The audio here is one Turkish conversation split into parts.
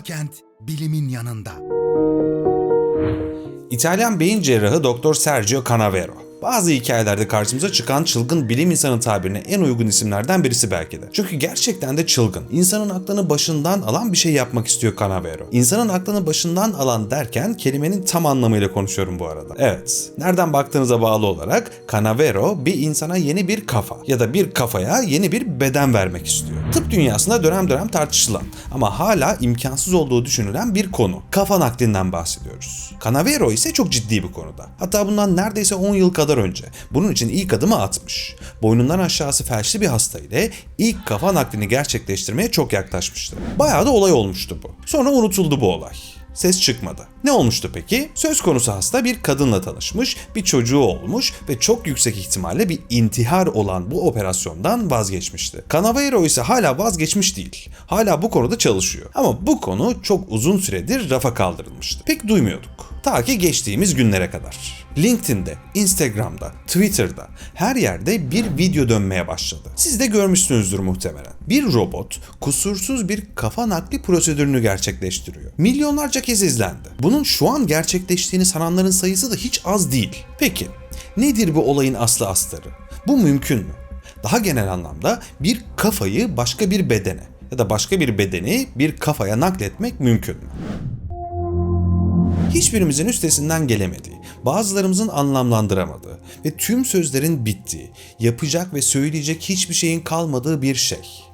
Kent bilimin yanında. İtalyan beyin cerrahı Dr. Sergio Canavero. Bazı hikayelerde karşımıza çıkan çılgın bilim insanı tabirine en uygun isimlerden birisi belki de. Çünkü gerçekten de çılgın. İnsanın aklını başından alan bir şey yapmak istiyor Canavero. İnsanın aklını başından alan derken kelimenin tam anlamıyla konuşuyorum bu arada. Evet, nereden baktığınıza bağlı olarak Canavero bir insana yeni bir kafa ya da bir kafaya yeni bir beden vermek istiyor. Tıp dünyasında dönem dönem tartışılan ama hala imkansız olduğu düşünülen bir konu. Kafa naklinden bahsediyoruz. Canavero ise çok ciddi bir konuda. Hatta bundan neredeyse 10 yıl kadar önce bunun için ilk adımı atmış. Boynundan aşağısı felçli bir hasta ile ilk kafa naklini gerçekleştirmeye çok yaklaşmıştı. Bayağı da olay olmuştu bu. Sonra unutuldu bu olay. Ses çıkmadı. Ne olmuştu peki? Söz konusu hasta bir kadınla tanışmış, bir çocuğu olmuş ve çok yüksek ihtimalle bir intihar olan bu operasyondan vazgeçmişti. Canavero ise hala vazgeçmiş değil. Hala bu konuda çalışıyor. Ama bu konu çok uzun süredir rafa kaldırılmıştı. Pek duymuyorduk. Ta ki geçtiğimiz günlere kadar. LinkedIn'de, Instagram'da, Twitter'da her yerde bir video dönmeye başladı. Siz de görmüşsünüzdür muhtemelen. Bir robot kusursuz bir kafa nakli prosedürünü gerçekleştiriyor. Milyonlarca kez izlendi. Bunun şu an gerçekleştiğini sananların sayısı da hiç az değil. Peki, nedir bu olayın aslı astarı? Bu mümkün mü? Daha genel anlamda bir kafayı başka bir bedene ya da başka bir bedeni bir kafaya nakletmek mümkün mü? Hiçbirimizin üstesinden gelemediği, bazılarımızın anlamlandıramadığı ve tüm sözlerin bittiği, yapacak ve söyleyecek hiçbir şeyin kalmadığı bir şey.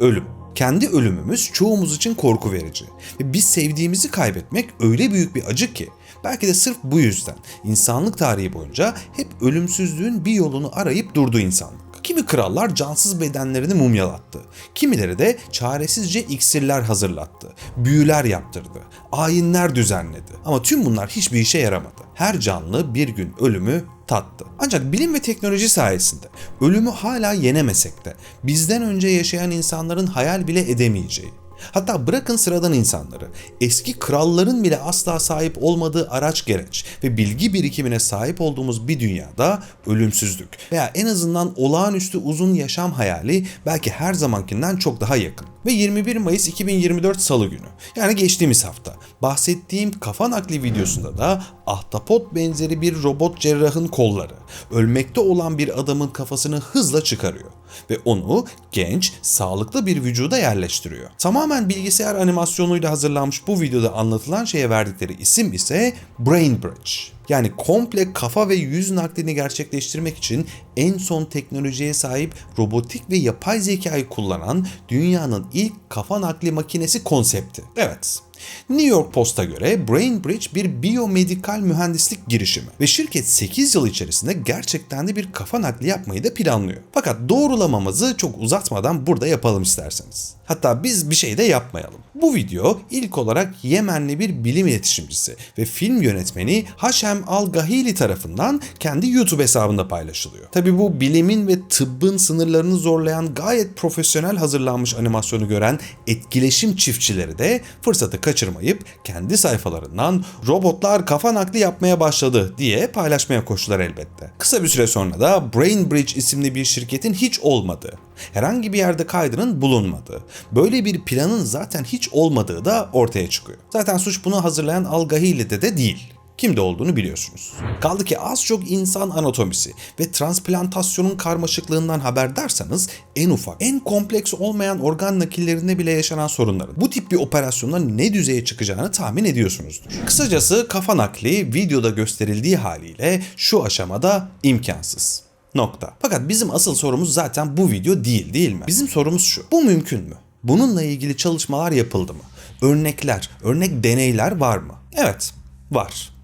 Ölüm. Kendi ölümümüz çoğumuz için korku verici ve biz sevdiğimizi kaybetmek öyle büyük bir acı ki belki de sırf bu yüzden insanlık tarihi boyunca hep ölümsüzlüğün bir yolunu arayıp durdu insanlık. Kimi krallar cansız bedenlerini mumyalattı. Kimileri de çaresizce iksirler hazırlattı. Büyüler yaptırdı. Ayinler düzenledi. Ama tüm bunlar hiçbir işe yaramadı. Her canlı bir gün ölümü tattı. Ancak bilim ve teknoloji sayesinde ölümü hala yenemesek de bizden önce yaşayan insanların hayal bile edemeyeceği, Hatta bırakın sıradan insanları, eski kralların bile asla sahip olmadığı araç gereç ve bilgi birikimine sahip olduğumuz bir dünyada ölümsüzlük veya en azından olağanüstü uzun yaşam hayali belki her zamankinden çok daha yakın. Ve 21 Mayıs 2024 Salı günü yani geçtiğimiz hafta bahsettiğim kafa nakli videosunda da ahtapot benzeri bir robot cerrahın kolları ölmekte olan bir adamın kafasını hızla çıkarıyor ve onu genç, sağlıklı bir vücuda yerleştiriyor. Tamamen bilgisayar animasyonuyla hazırlanmış bu videoda anlatılan şeye verdikleri isim ise Brain Bridge. Yani komple kafa ve yüz naklini gerçekleştirmek için en son teknolojiye sahip robotik ve yapay zekayı kullanan dünyanın ilk kafa nakli makinesi konsepti. Evet, New York Post'a göre BrainBridge bir biyomedikal mühendislik girişimi ve şirket 8 yıl içerisinde gerçekten de bir kafa nakli yapmayı da planlıyor. Fakat doğrulamamızı çok uzatmadan burada yapalım isterseniz. Hatta biz bir şey de yapmayalım. Bu video ilk olarak Yemenli bir bilim iletişimcisi ve film yönetmeni Haşem Al-Gahili tarafından kendi YouTube hesabında paylaşılıyor. Tabi bu bilimin ve tıbbın sınırlarını zorlayan gayet profesyonel hazırlanmış animasyonu gören etkileşim çiftçileri de fırsatı kaçırmayıp kendi sayfalarından robotlar kafa nakli yapmaya başladı diye paylaşmaya koştular elbette. Kısa bir süre sonra da BrainBridge isimli bir şirketin hiç olmadığı, herhangi bir yerde kaydının bulunmadığı, böyle bir planın zaten hiç olmadığı da ortaya çıkıyor. Zaten suç bunu hazırlayan Al-Gahili'de de değil kimde olduğunu biliyorsunuz. Kaldı ki az çok insan anatomisi ve transplantasyonun karmaşıklığından haberdarsanız en ufak, en kompleks olmayan organ nakillerinde bile yaşanan sorunların bu tip bir operasyonda ne düzeye çıkacağını tahmin ediyorsunuzdur. Kısacası kafa nakli videoda gösterildiği haliyle şu aşamada imkansız. Nokta. Fakat bizim asıl sorumuz zaten bu video değil değil mi? Bizim sorumuz şu. Bu mümkün mü? Bununla ilgili çalışmalar yapıldı mı? Örnekler, örnek deneyler var mı? Evet, var.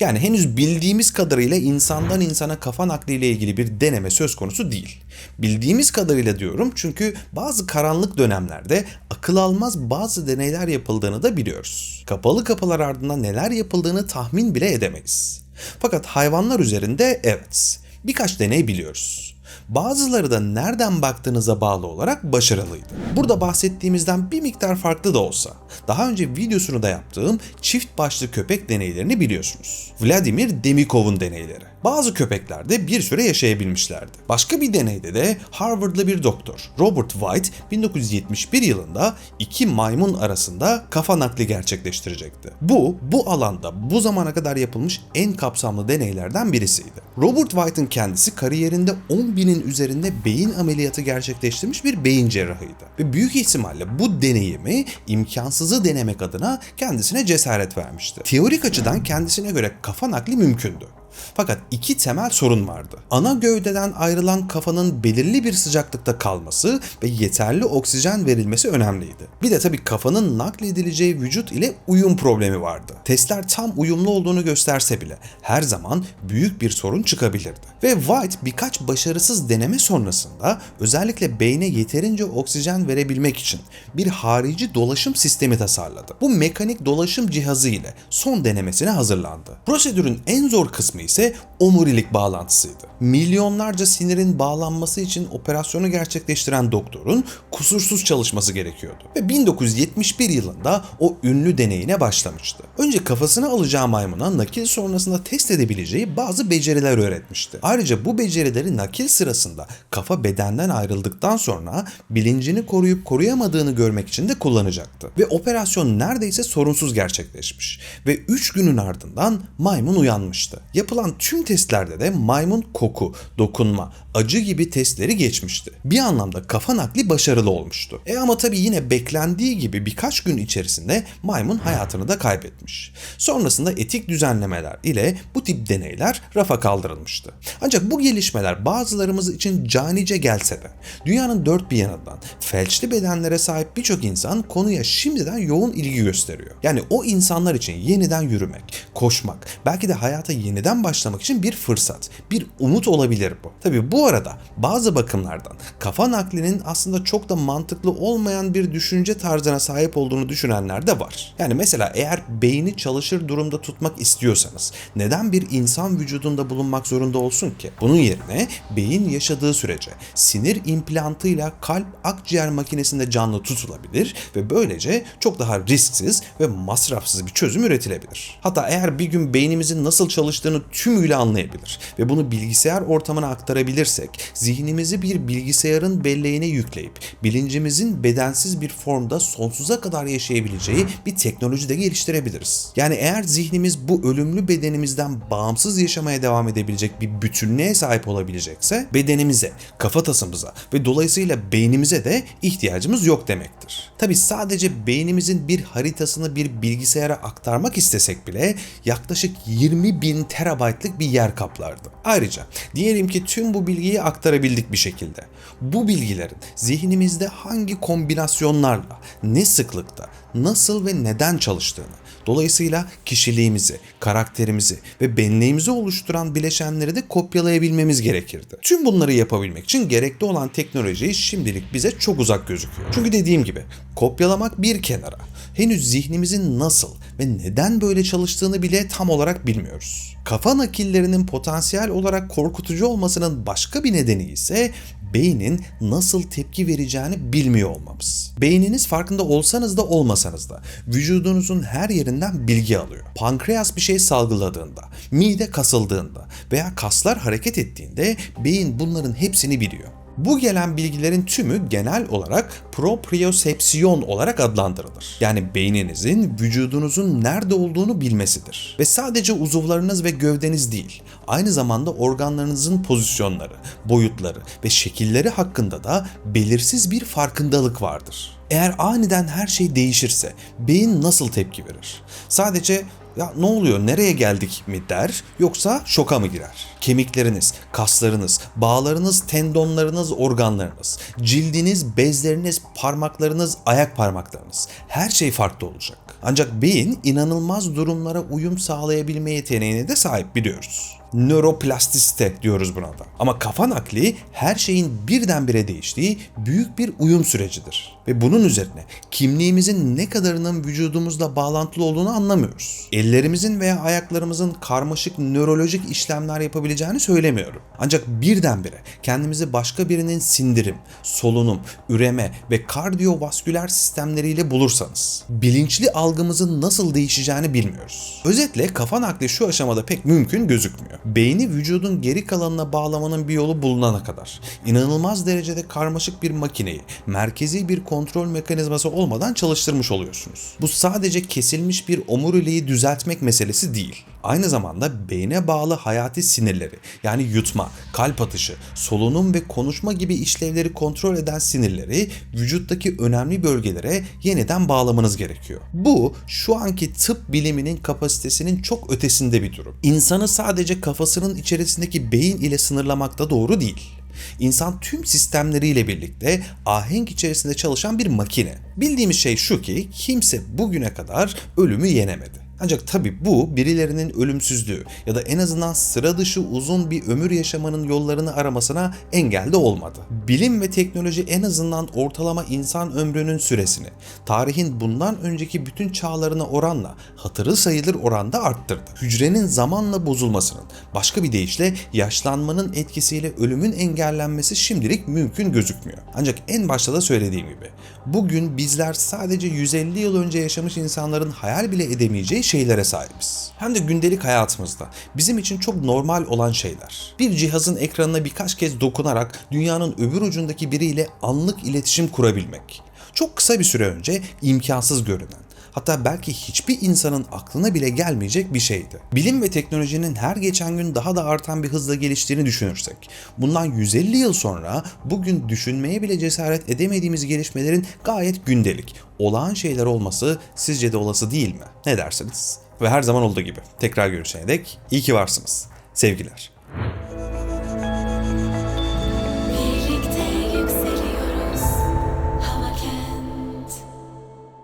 Yani henüz bildiğimiz kadarıyla insandan insana kafa nakliyle ilgili bir deneme söz konusu değil. Bildiğimiz kadarıyla diyorum çünkü bazı karanlık dönemlerde akıl almaz bazı deneyler yapıldığını da biliyoruz. Kapalı kapılar ardından neler yapıldığını tahmin bile edemeyiz. Fakat hayvanlar üzerinde evet birkaç deney biliyoruz. Bazıları da nereden baktığınıza bağlı olarak başarılıydı. Burada bahsettiğimizden bir miktar farklı da olsa, daha önce videosunu da yaptığım çift başlı köpek deneylerini biliyorsunuz. Vladimir Demikov'un deneyleri. Bazı köpekler de bir süre yaşayabilmişlerdi. Başka bir deneyde de Harvard'lı bir doktor Robert White 1971 yılında iki maymun arasında kafa nakli gerçekleştirecekti. Bu, bu alanda bu zamana kadar yapılmış en kapsamlı deneylerden birisiydi. Robert White'ın kendisi kariyerinde 10 binin üzerinde beyin ameliyatı gerçekleştirmiş bir beyin cerrahıydı. Ve büyük ihtimalle bu deneyimi imkansızı denemek adına kendisine cesaret vermişti. Teorik açıdan kendisine göre kafa nakli mümkündü. Fakat iki temel sorun vardı. Ana gövdeden ayrılan kafanın belirli bir sıcaklıkta kalması ve yeterli oksijen verilmesi önemliydi. Bir de tabii kafanın nakledileceği vücut ile uyum problemi vardı. Testler tam uyumlu olduğunu gösterse bile her zaman büyük bir sorun çıkabilirdi. Ve White birkaç başarısız deneme sonrasında özellikle beyne yeterince oksijen verebilmek için bir harici dolaşım sistemi tasarladı. Bu mekanik dolaşım cihazı ile son denemesine hazırlandı. Prosedürün en zor kısmı ise omurilik bağlantısıydı. Milyonlarca sinirin bağlanması için operasyonu gerçekleştiren doktorun kusursuz çalışması gerekiyordu. Ve 1971 yılında o ünlü deneyine başlamıştı. Önce kafasına alacağı maymuna nakil sonrasında test edebileceği bazı beceriler öğretmişti. Ayrıca bu becerileri nakil sırasında kafa bedenden ayrıldıktan sonra bilincini koruyup koruyamadığını görmek için de kullanacaktı. Ve operasyon neredeyse sorunsuz gerçekleşmiş. Ve 3 günün ardından maymun uyanmıştı. Yapılan tüm testlerde de maymun koku, dokunma, acı gibi testleri geçmişti. Bir anlamda kafa nakli başarılı olmuştu. E ama tabii yine beklendiği gibi birkaç gün içerisinde maymun hayatını da kaybetmiş. Sonrasında etik düzenlemeler ile bu tip deneyler rafa kaldırılmıştı. Ancak bu gelişmeler bazılarımız için canice gelse de dünyanın dört bir yanından felçli bedenlere sahip birçok insan konuya şimdiden yoğun ilgi gösteriyor. Yani o insanlar için yeniden yürümek, koşmak, belki de hayata yeniden başlamak için bir fırsat, bir umut olabilir bu. Tabi bu arada bazı bakımlardan kafa naklinin aslında çok da mantıklı olmayan bir düşünce tarzına sahip olduğunu düşünenler de var. Yani mesela eğer beyni çalışır durumda tutmak istiyorsanız neden bir insan vücudunda bulunmak zorunda olsun ki? Bunun yerine beyin yaşadığı sürece sinir implantıyla kalp akciğer makinesinde canlı tutulabilir ve böylece çok daha risksiz ve masrafsız bir çözüm üretilebilir. Hatta eğer bir gün beynimizin nasıl çalıştığını tümüyle anlayabilir ve bunu bilgisayar ortamına aktarabilirsek zihnimizi bir bilgisayarın belleğine yükleyip bilincimizin bedensiz bir formda sonsuza kadar yaşayabileceği bir teknoloji de geliştirebiliriz. Yani eğer zihnimiz bu ölümlü bedenimizden bağımsız yaşamaya devam edebilecek bir bütünlüğe sahip olabilecekse bedenimize, kafatasımıza ve dolayısıyla beynimize de ihtiyacımız yok demektir. Tabi sadece beynimizin bir haritasını bir bilgisayara aktarmak istesek bile yaklaşık 20 bin terabaytlık bir yer kaplardı. Ayrıca diyelim ki tüm bu bilgiyi aktarabildik bir şekilde. Bu bilgilerin zihnimizde hangi kombinasyonlarla, ne sıklıkta, nasıl ve neden çalıştığını, dolayısıyla kişiliğimizi, karakterimizi ve benliğimizi oluşturan bileşenleri de kopyalayabilmemiz gerekirdi. Tüm bunları yapabilmek için gerekli olan teknoloji şimdilik bize çok uzak gözüküyor. Çünkü dediğim gibi kopyalamak bir kenara. Henüz zihnimizin nasıl ve neden böyle çalıştığını bile tam olarak bilmiyoruz. Kafa nakillerinin potansiyel olarak korkutucu olmasının başka bir nedeni ise beynin nasıl tepki vereceğini bilmiyor olmamız. Beyniniz farkında olsanız da olmasanız da vücudunuzun her yerinden bilgi alıyor. Pankreas bir şey salgıladığında, mide kasıldığında veya kaslar hareket ettiğinde beyin bunların hepsini biliyor. Bu gelen bilgilerin tümü genel olarak propriosepsiyon olarak adlandırılır. Yani beyninizin vücudunuzun nerede olduğunu bilmesidir. Ve sadece uzuvlarınız ve gövdeniz değil, aynı zamanda organlarınızın pozisyonları, boyutları ve şekilleri hakkında da belirsiz bir farkındalık vardır. Eğer aniden her şey değişirse beyin nasıl tepki verir? Sadece ya ne oluyor nereye geldik mi der yoksa şoka mı girer? Kemikleriniz, kaslarınız, bağlarınız, tendonlarınız, organlarınız, cildiniz, bezleriniz, parmaklarınız, ayak parmaklarınız her şey farklı olacak. Ancak beyin inanılmaz durumlara uyum sağlayabilme yeteneğine de sahip biliyoruz nöroplastisite diyoruz buna da. Ama kafa nakli her şeyin birdenbire değiştiği büyük bir uyum sürecidir. Ve bunun üzerine kimliğimizin ne kadarının vücudumuzla bağlantılı olduğunu anlamıyoruz. Ellerimizin veya ayaklarımızın karmaşık nörolojik işlemler yapabileceğini söylemiyorum. Ancak birdenbire kendimizi başka birinin sindirim, solunum, üreme ve kardiyovasküler sistemleriyle bulursanız bilinçli algımızın nasıl değişeceğini bilmiyoruz. Özetle kafa nakli şu aşamada pek mümkün gözükmüyor. Beyni vücudun geri kalanına bağlamanın bir yolu bulunana kadar inanılmaz derecede karmaşık bir makineyi merkezi bir kontrol mekanizması olmadan çalıştırmış oluyorsunuz. Bu sadece kesilmiş bir omuriliği düzeltmek meselesi değil. Aynı zamanda beyne bağlı hayati sinirleri yani yutma, kalp atışı, solunum ve konuşma gibi işlevleri kontrol eden sinirleri vücuttaki önemli bölgelere yeniden bağlamanız gerekiyor. Bu şu anki tıp biliminin kapasitesinin çok ötesinde bir durum. İnsanı sadece kafasının içerisindeki beyin ile sınırlamak da doğru değil. İnsan tüm sistemleriyle birlikte ahenk içerisinde çalışan bir makine. Bildiğimiz şey şu ki kimse bugüne kadar ölümü yenemedi. Ancak tabi bu birilerinin ölümsüzlüğü ya da en azından sıra dışı uzun bir ömür yaşamanın yollarını aramasına engel de olmadı. Bilim ve teknoloji en azından ortalama insan ömrünün süresini tarihin bundan önceki bütün çağlarına oranla hatırı sayılır oranda arttırdı. Hücrenin zamanla bozulmasının, başka bir deyişle yaşlanmanın etkisiyle ölümün engellenmesi şimdilik mümkün gözükmüyor. Ancak en başta da söylediğim gibi bugün bizler sadece 150 yıl önce yaşamış insanların hayal bile edemeyeceği şeylere sahibiz. Hem de gündelik hayatımızda bizim için çok normal olan şeyler. Bir cihazın ekranına birkaç kez dokunarak dünyanın öbür ucundaki biriyle anlık iletişim kurabilmek. Çok kısa bir süre önce imkansız görünen, hatta belki hiçbir insanın aklına bile gelmeyecek bir şeydi. Bilim ve teknolojinin her geçen gün daha da artan bir hızla geliştiğini düşünürsek, bundan 150 yıl sonra bugün düşünmeye bile cesaret edemediğimiz gelişmelerin gayet gündelik, olağan şeyler olması sizce de olası değil mi? Ne dersiniz? Ve her zaman olduğu gibi tekrar görüşene dek iyi ki varsınız. Sevgiler.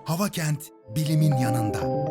Birlikte bilimin yanında.